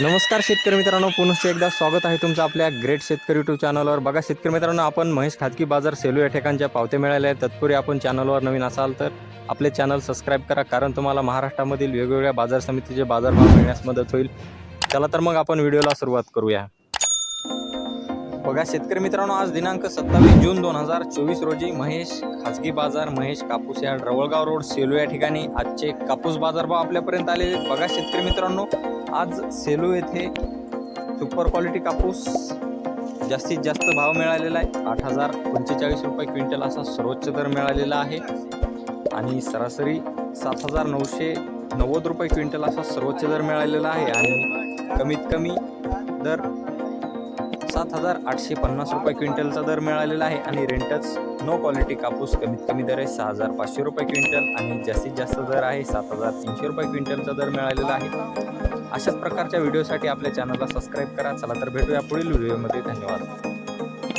नमस्कार शेतकरी मित्रांनो पुनश्च एकदा स्वागत आहे तुमचं आपल्या ग्रेट शेतकरी यूट्यूब चॅनलवर. बघा शेतकरी मित्रांनो आपण महेश खाजगी बाजार सेलू या ठिकाणच्या पावत्या मिळाल्या आहेत. तत्पूर्वी आपण चॅनलवर नवीन असाल तर आपले चॅनल सबस्क्राईब करा कारण तुम्हाला महाराष्ट्रामधील वेगवेगळ्या बाजार समितीचे बाजारभाव मिळण्यास मदत होईल. चला तर मग आपण व्हिडिओला सुरुवात करूया. बघा शेतकरी मित्रांनो आज दिनांक सत्तावीस जून दोन हजार चोवीस रोजी महेश खाजगी बाजार महेश कापूस या ढवळगाव रोड सेलू या ठिकाणी आजचे कापूस बाजारभाव आपल्यापर्यंत आलेले बघा शेतकरी मित्रांनो आज सेलू येथे सुपर क्वालिटी कापूस जास्तीत जास्त भाव मिळालेला आहे. आठ हजार पंचेचाळीस रुपये क्विंटल असा सर्वोच्च दर मिळालेला आहे. आणि सरासरी सात हजार नऊशे नव्वद रुपये क्विंटल असा सर्वोच्च दर मिळालेला आहे. आणि कमीत कमी दर सात हजार आठशे पन्नास रुपये क्विंटलचा दर मिळालेला आहे आणि रेंटच नो क्वालिटी कापूस कमीत कमी दर आहे सहा हजार पाचशे रुपये क्विंटल आणि जास्तीत जास्त दर आहे सात हजार तीनशे रुपये क्विंटलचा दर मिळालेला आहे. अशाच प्रकारच्या व्हिडिओसाठी आपल्या चॅनलला सबस्क्राईब करा. चला तर भेटूया पुढील व्हिडिओमध्ये धन्यवाद.